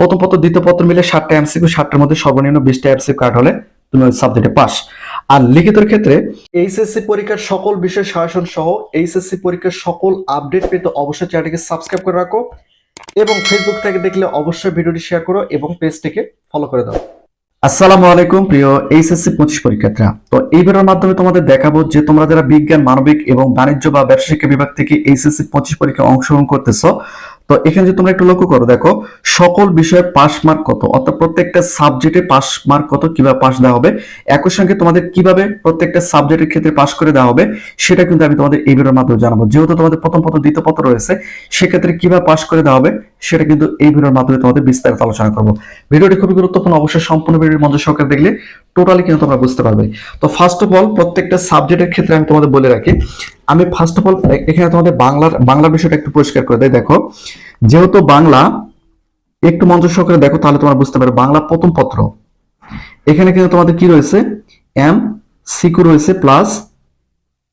প্রথম পত্র, দ্বিতীয় পত্র মিলে ষাটটা এমসিকিউ ষাটটার মধ্যে সর্বনিম্ন বিশটা এমসিকিউ কার্ড হলে তুমি ওই সাবজেক্টে পাস আর লিখিতর ক্ষেত্রে এইচএসসি পরীক্ষার সকল বিষয় শাসন সহ এইচএসসি পরীক্ষার সকল আপডেট পেতে অবশ্যই চ্যানেলটিকে সাবস্ক্রাইব করে রাখো এবং ফেসবুক থেকে দেখলে অবশ্যই ভিডিওটি শেয়ার করো এবং পেজটিকে ফলো করে দাও। আসসালামু আলাইকুম, প্রিয় এইচএসসি পঁচিশ পরীক্ষার্থীরা। তো এই ভিডিওর মাধ্যমে তোমাদের দেখাবো যে তোমরা যারা বিজ্ঞান, মানবিক এবং বাণিজ্য বা ব্যবসা শিক্ষা বিভাগ থেকে এইচএসসি পঁচিশ পরীক্ষায় অংশগ্রহণ করতেছো তো এখানে যদি তোমরা একটু লক্ষ্য করো, দেখো, সকল বিষয়ে পাস মার্ক কত? অর্থাৎ প্রত্যেকটা সাবজেক্টে পাস মার্ক কত, কীভাবে পাস দেওয়া হবে? একই সঙ্গে তোমাদের কীভাবে প্রত্যেকটা সাবজেক্টের ক্ষেত্রে পাস করে দেওয়া হবে, সেটা কিন্তু আমি তোমাদের এই ভিডিওর মাধ্যমে জানাব। যেহেতু তোমাদের প্রথম পত্র দ্বিতীয় পত্র রয়েছে, সেক্ষেত্রে কীভাবে পাস করে দেওয়া হবে, সেটা কিন্তু এই ভিডিওর মাধ্যমে তোমাদের বিস্তারিত আলোচনা করব। ভিডিওটি খুবই গুরুত্বপূর্ণ, অবশ্যই সম্পূর্ণ ভিডিওর মধ্যে সরকার দেখলে টোটালি কিন্তু তোমরা বুঝতে পারবে। তো ফার্স্ট অফ অল প্রত্যেকটা সাবজেক্টের ক্ষেত্রে আমি তোমাদের বলে রাখি আমি ফার্স্ট অফ অল এখানে তোমাদের বাংলার, বাংলা বিষয়টা একটু পরিষ্কার করে দেয় দেখো। যেহেতু বাংলা, একটু মঞ্চ সহকারে দেখো, তাহলে তোমরা বুঝতে পারবে। বাংলা প্রথম পত্র। এখানে কিন্তু তোমাদের কি রয়েছে? এম সিকিউ রয়েছে প্লাস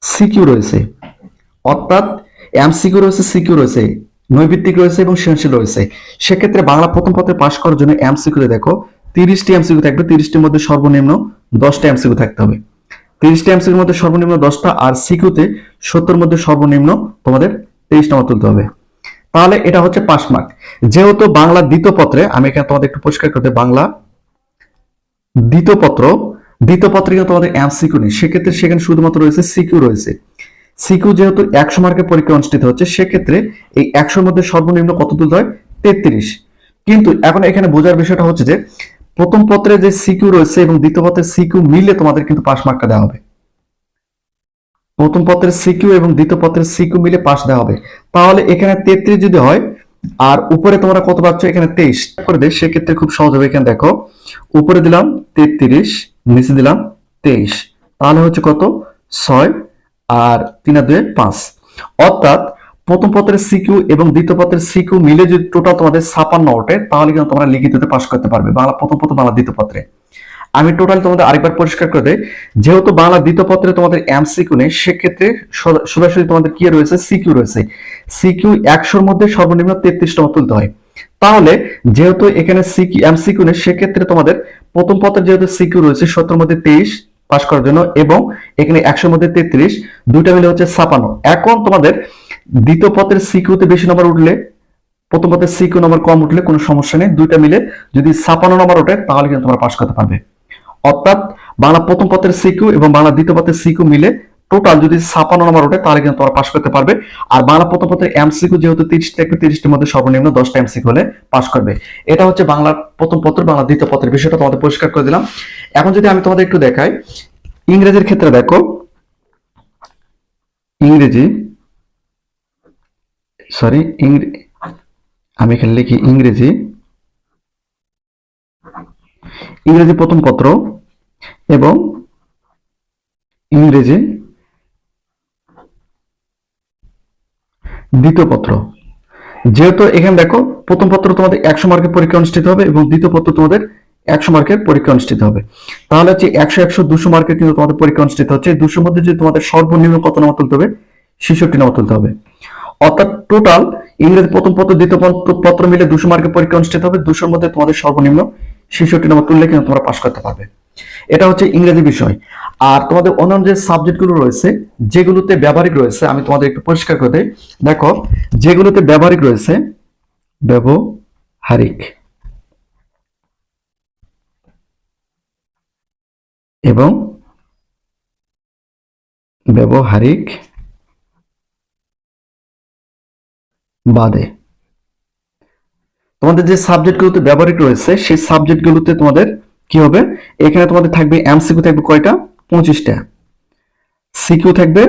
সিকিউ রয়েছে। অর্থাৎ এম সিকিউ রয়েছে সিকিউ রয়েছে। নৈভিত্তিক রয়েছে এবং সৃজনশীল রয়েছে। সেক্ষেত্রে বাংলা প্রথম পত্রে পাশ করার জন্য এম সিকিউতে দেখো, তিরিশটি এম এমসিকিউ থাকবে। তিরিশটির মধ্যে সর্বনিম্ন দশটা এমসিকিউ থাকতে হবে। তিরিশটা এমসিকিউর মধ্যে সর্বনিম্ন দশটা আর সিকিউতে সত্তর মধ্যে সর্বনিম্ন তোমাদের তেইশ নম্বর তুলতে হবে। তাহলে এটা হচ্ছে পাস মার্ক যেহেতু বাংলা দ্বিতীয় পত্রে, আমি এখানে তোমাদের একটু পরিষ্কার করতে বাংলা দ্বিতীয় পত্র, দ্বিতীয় পত্রে কিন্তু তোমাদের এমসিকিউ নেই। সেক্ষেত্রে সেখানে শুধুমাত্র রয়েছে সিকিউ রয়েছে। সিকিউ যেহেতু একশো মার্কের পরীক্ষা অনুষ্ঠিত হচ্ছে, সেক্ষেত্রে এই একশোর মধ্যে সর্বনিম্ন কত তুলতে হয়? তেত্রিশ। কিন্তু এখন এখানে বোঝার বিষয়টা হচ্ছে যে প্রথম পত্রে যে সিকিউ রয়েছে এবং দ্বিতীয় পত্রের সিকিউ মিলে তোমাদের কিন্তু পাশ মার্কটা দেওয়া হবে। প্রথম পত্রের সিকিউ এবং দ্বিতীয় পত্রের সিকিউ মিলে পাশ দেওয়া হবে। তাহলে এখানে তেত্রিশ যদি হয়, আর উপরে তোমরা কত পাচ্ছ? এখানে তেইশ। করে দেয় সেক্ষেত্রে খুব সহজ হবে। এখানে দেখো, উপরে দিলাম তেত্রিশ, নিচে দিলাম তেইশ। তাহলে হচ্ছে কত? ছয় আর তিন দুয়ে পাঁচ। অর্থাৎ প্রথম পত্রের সিকিউ এবং দ্বিতীয় পত্রের সিকিউ মিলে যদি টোটাল তোমাদের ছাপান্ন ওঠে, তাহলে কিন্তু তোমরা লিখিততে পাস করতে পারবে। বাংলা প্রথম পত্র, বাংলা দ্বিতীয় পত্রে। আমি টোটাল তোমাদের আরেকবার পরিষ্কার করে দেই। যেহেতু বাংলা দ্বিতীয় পত্রে তোমাদের এমসিকিউ নেই, সেক্ষেত্রে সরাসরি তোমাদের কি রয়েছে? সিকিউ রয়েছে। সিকিউ একশোর মধ্যে সর্বনিম্ন তেত্রিশ নম্বর তুলতে হয়। তাহলে যেহেতু এখানে সিকিউ এম এমসিকিউ নেই, সেক্ষেত্রে তোমাদের প্রথম পত্রে যেহেতু সিকিউ রয়েছে সত্তর মধ্যে তেইশ পাস করার জন্য এবং এখানে একশোর মধ্যে তেত্রিশ, দুইটা মিলে হচ্ছে ছাপান্ন। এখন তোমাদের দ্বিতীয় পত্রের সিকিউতে বেশি নম্বর উঠলে, প্রথম পত্রের সিকিউ নম্বর কম উঠলে কোনো সমস্যা নেই। দুইটা মিলে যদি ছাপান্ন নম্বর ওঠে, তাহলে কিন্তু তোমরা পাস করতে পারবে। অর্থাৎ বাংলা প্রথম পত্রের সিকিউ এবং বাংলা দ্বিতীয় পত্রের সিকিউ মিলে টোটাল যদি ছাপান্ন নম্বর ওঠে, তাহলে কিন্তু তোমরা পাস করতে পারবে। আর বাংলা প্রথম পত্রের এমসিকিউ যেহেতু তিরিশ থেকে তিরিশটির মধ্যে সর্বনিম্ন দশটা এমসিকিউ হলে পাস করবে। এটা হচ্ছে বাংলার প্রথম পত্র, বাংলা দ্বিতীয় পত্রের বিষয়টা তোমাদের পরিষ্কার করে দিলাম। এখন যদি আমি তোমাদের একটু দেখাই, ইংরেজির ক্ষেত্রে দেখো, ইংরেজি সরি আমি এখানে লিখি ইংরেজি। ইংরেজি প্রথম পত্র এবং ইংরেজি দ্বিতীয় পত্র। যেহেতু এখানে দেখো, প্রথম পত্র তোমাদের একশো মার্কের পরীক্ষা অনুষ্ঠিত হবে এবং দ্বিতীয় পত্র তোমাদের একশো মার্কের পরীক্ষা অনুষ্ঠিত হবে। তাহলে হচ্ছে একশো একশো, দুশো মার্কের কিন্তু তোমাদের পরীক্ষা অনুষ্ঠিত হচ্ছে। দুশোর মধ্যে যদি তোমাদের সর্বনিম্ন কত নম্বর তুলতে হবে? ছেষট্টি নম্বর তুলতে হবে। অর্থাৎ টোটাল ইংরেজি প্রথম পত্র, দ্বিতীয় পত্র- মিলে দুশো মার্কের পরীক্ষা অনুষ্ঠিত হবে। দুশোর মধ্যে তোমাদের সর্বনিম্ন ছেষট্টি নম্বর তুললে কিন্তু তোমরা পাশ করতে পারবে। এটা হচ্ছে ইংরেজি বিষয়। আর তোমাদের অন্যান্য যে সাবজেক্টগুলো রয়েছে, যেগুলোতে ব্যবহারিক রয়েছে, আমি তোমাদের একটু পরিষ্কার করে দিই। দেখো, যেগুলোতে ব্যবহারিক রয়েছে, ব্যবহারিক এবং ব্যবহারিক বাদে। তোমাদের যে সাবজেক্টগুলোতে ব্যবহারিক রয়েছে, সেই সাবজেক্টগুলোতে তোমাদের কি হবে? এখানে তোমাদের থাকবে এমসিকিউ থাকবে কয়টা? পঁচিশটা। সিকিউ থাকবে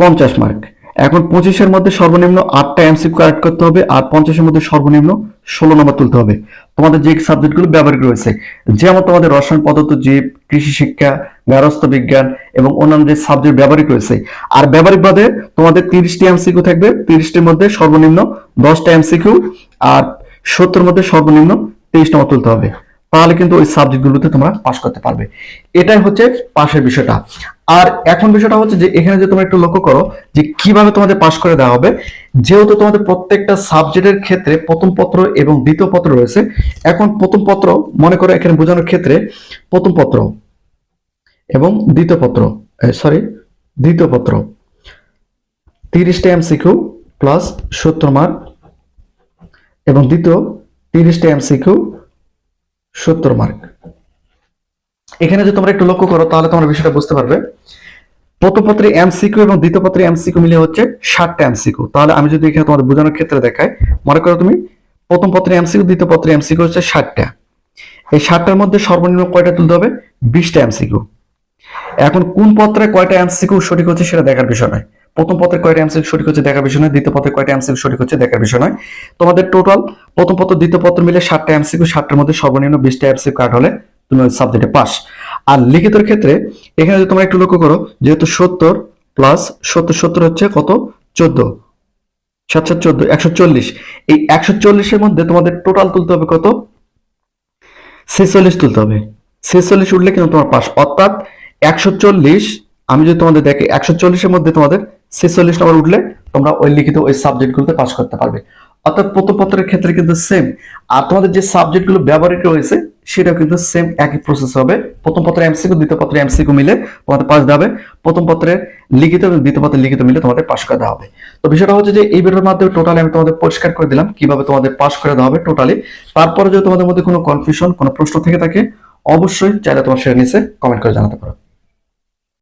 পঞ্চাশ মার্ক এখন পঁচিশের মধ্যে সর্বনিম্ন আটটা এমসিকিউ কারেক্ট করতে হবে, আর পঞ্চাশের মধ্যে সর্বনিম্ন ষোলো নম্বর তুলতে হবে। তোমাদের যে সাবজেক্টগুলো ব্যবহারিক রয়েছে, যেমন তোমাদের রসায়ন পদার্থ, জীব কৃষি শিক্ষা গারস্থ বিজ্ঞান এবং অন্যান্য যে সাবজেক্ট ব্যবহারিক রয়েছে। আর ব্যবহারিক বাদে তোমাদের তিরিশটি এমসিকিউ থাকবে। তিরিশটির মধ্যে সর্বনিম্ন দশটা এমসিকিউ আর সত্তর মধ্যে সর্বনিম্ন তেইশ নম্বর তুলতে হবে। তাহলে কিন্তু ওই সাবজেক্টগুলোতে তোমরা পাস করতে পারবে। এটাই হচ্ছে পাশের বিষয়টা। আর এখন বিষয়টা হচ্ছে যে, এখানে যে তোমরা একটু লক্ষ্য করো যে, কীভাবে তোমাদের পাশ করে দেওয়া হবে। যেহেতু তোমাদের প্রত্যেকটা সাবজেক্টের ক্ষেত্রে প্রথম পত্র এবং দ্বিতীয় পত্র রয়েছে, এখন প্রথম পত্র মনে করো এখানে বোঝানোর ক্ষেত্রে প্রথম পত্র এবং দ্বিতীয় পত্র সরি দ্বিতীয় পত্র। তিরিশটা এমসিকিউ প্লাস সত্তর মার্ক এবং দ্বিতীয় তিরিশটা এমসিকিউ সত্তর মার্ক এখানে যদি তোমরা একটু লক্ষ্য করো, তাহলে তোমরা বিষয়টা বুঝতে পারবে। প্রথম পত্রে এমসিকিউ এবং দ্বিতীয় পত্রে এমসিকিউ মিলে হচ্ছে ষাটটা এমসিকিউ। তাহলে আমি যদি এখানে তোমাদের বোঝানোর ক্ষেত্রে দেখাই, মনে করো তুমি, প্রথম পত্রে এমসিকিউ, দ্বিতীয় পত্রে এমসিকিউ হচ্ছে ষাটটা। এই ষাটটার মধ্যে সর্বনিম্ন কয়টা তুলতে হবে? বিশটা এমসিকিউ। এখন কোন পত্রে কয়টা এমসিকিউ সঠিক হচ্ছে সেটা দেখার বিষয় নয়। প্রথম পত্রে কয়টা এমসিকিউ সঠিক হচ্ছে দেখার বিষয় নয়, দ্বিতীয় পত্রে কয়টা এমসিকিউ সঠিক হচ্ছে দেখার বিষয় নয়। তোমাদের টোটাল প্রথম পত্র, দ্বিতীয় পত্র মিলে ষাটটা এমসিকিউ ষাটটার মধ্যে সর্বনিম্ন বিশটা এমসিকিউ কাট হলে তুমি ওই সাবজেক্টে পাস আর লিখিতর ক্ষেত্রে এখানে যদি তোমরা একটু লক্ষ্য করো, যেহেতু সত্তর প্লাস সত্তর সত্তর হচ্ছে কত? চোদ্দ। সাত সাত চোদ্দ, একশো চল্লিশ। এই একশো চল্লিশের মধ্যে তোমাদের টোটাল তুলতে হবে কত? ছেচল্লিশ তুলতে হবে। ছেচল্লিশ উঠলে কিন্তু তোমার পাস অর্থাৎ চল্লিশ, আমি যদি তোমাদের দেখি, একশো চল্লিশের মধ্যে তোমাদের ছেচল্লিশ নম্বর উঠলে তোমরা ওই লিখিত ওই সাবজেক্টগুলোতে পাস করতে পারবে। অর্থাৎ প্রথম পত্রের ক্ষেত্রে কিন্তু সেম আর তোমাদের যে সাবজেক্টগুলো ব্যবহৃত রয়েছে সেটাও কিন্তু সেম একই প্রসেস হবে। প্রথম পত্রে এমসিকিউ দ্বিতীয় পত্রে এমসিকিউ মিলে তোমাদের পাস দেওয়া হবে। প্রথম লিখিত এবং দ্বিতীয় পত্রের লিখিত মিলে তোমাদের পাস করে দেওয়া হবে। তো বিষয়টা হচ্ছে যে, এই ভিডিওর মাধ্যমে টোটালি আমি তোমাদের পরিষ্কার করে দিলাম কীভাবে তোমাদের পাস করে দেওয়া হবে টোটালি তারপরে যদি তোমাদের মধ্যে কোনো কনফিউশন কোনো প্রশ্ন থেকে থাকে, অবশ্যই চাইলে তোমার সেটা নিচে কমেন্ট করে জানাতে পারো।